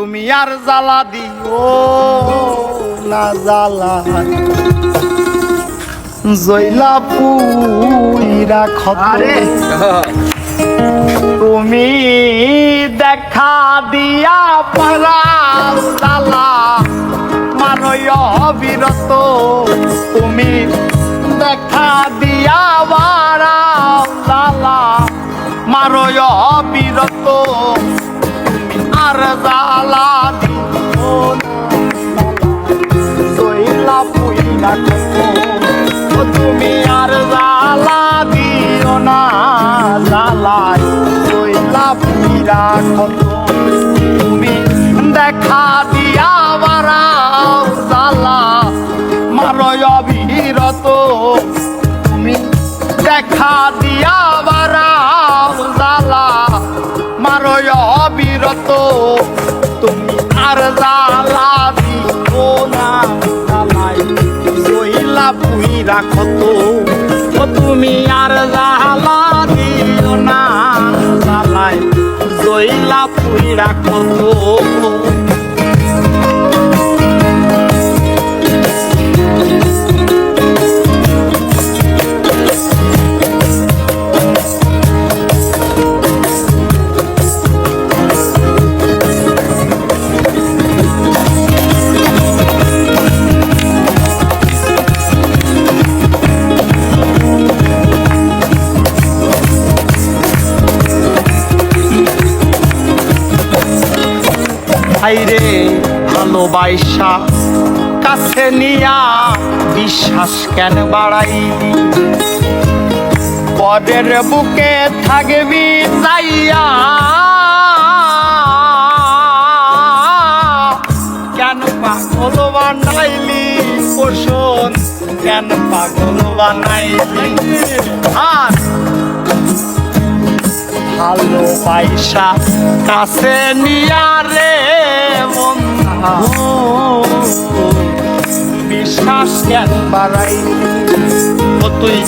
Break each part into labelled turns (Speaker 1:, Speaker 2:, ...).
Speaker 1: তুমি আর জ্বালা দিও না জ্বালা। জৈলা পুইরা খতরে তুমি দেখা দিয়া পারা জ্বালা। মানয় বিরত তুমি দেখা দিয়া বারা জ্বালা। মারয় বিরত আর জ্বালা দিও জইলা পুইলা তুমি আর জ্বালা দিও না জ্বালাই জইলা পুইলা কত তুমি দেখা বিরত তুমি আর জ্বালা দিও না। জ্বালাই জইলা কত ও তুমি আর জ্বালা দিও না। জ্বালাই জইলা পুইরা কত হাইরে ভালোবাসা কাছে নিয়া বিশ্বাস কেন বাড়াই পরের বুকে থাকবি চাইয়া কেন পাগল বানাইলি পোষণ? কেন পাগল বানাইলি? আর ভালোবাসা কাছে নিয়া রে বাড়াই তুই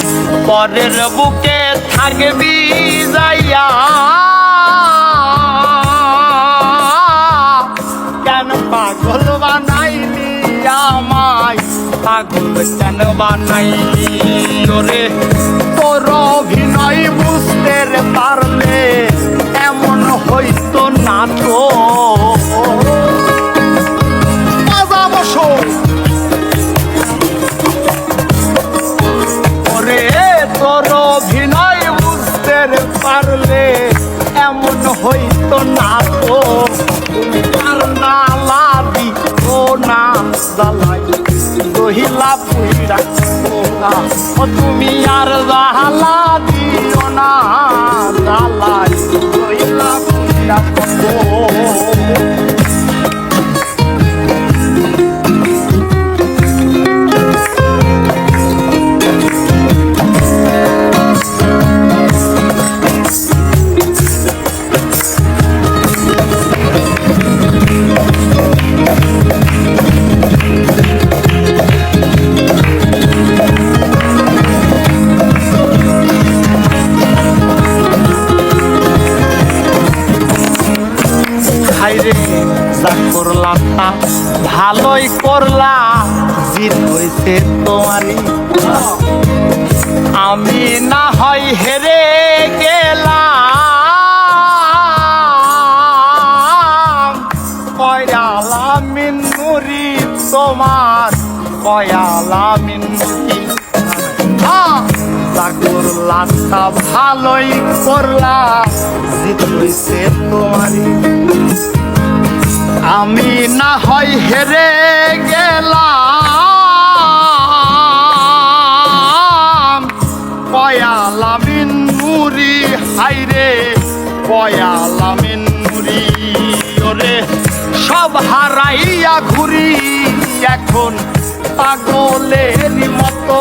Speaker 1: পরের বুকে থাকবি যাইয়া? কেন পাগল বানাইলি আমায়? পাগল কেন বানাইলি? না ও তুমি আর জালা দিও না জ্বালাই রহিলা পুইরা যা করলাম তা ভালোই করলা জিত হয়েছে তোমারই। আমি না হয় হেরে গেলাম কয়ালা মিনুরি তোমার কয়ালা মিনুরি যা করলা তা ভালোই করলা জিত হয়েছে তোমারই। আমি না হয় হেরে গেলাম। পয়ালামিন মুড়ি হাইরে পয়ালামিন মুড়ি ওরে, সব হারাইয়া ঘুরি। এখন পাগলের মতো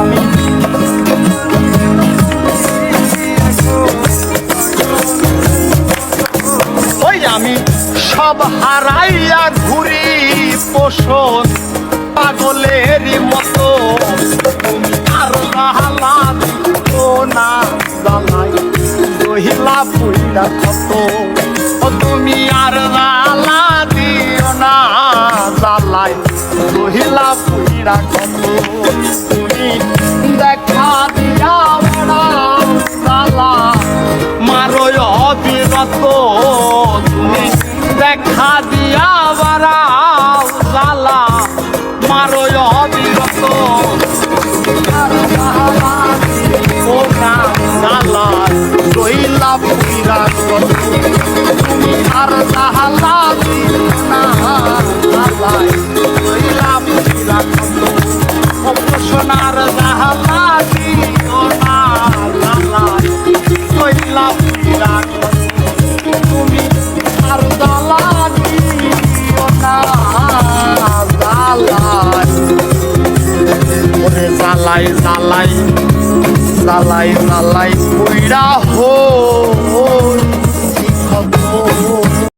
Speaker 1: আমি সব হারাইয়া ঘুরি পোষণ পাগলের মতো। তুমি আর না জানাই। রহিলা পুইটা কত। তুমি আর লালা দিও না জ্বালাই রহিলা পুইটা কত। দেখা দিয়া বাড়াও জ্বালা, মারো অবিরত। রইলা কত তুমি আর জ্বালা না রইলা পীড়া সোনার জ্বালাই জ্বালাই জ্বালাই জ্বালাই পুইরা হো।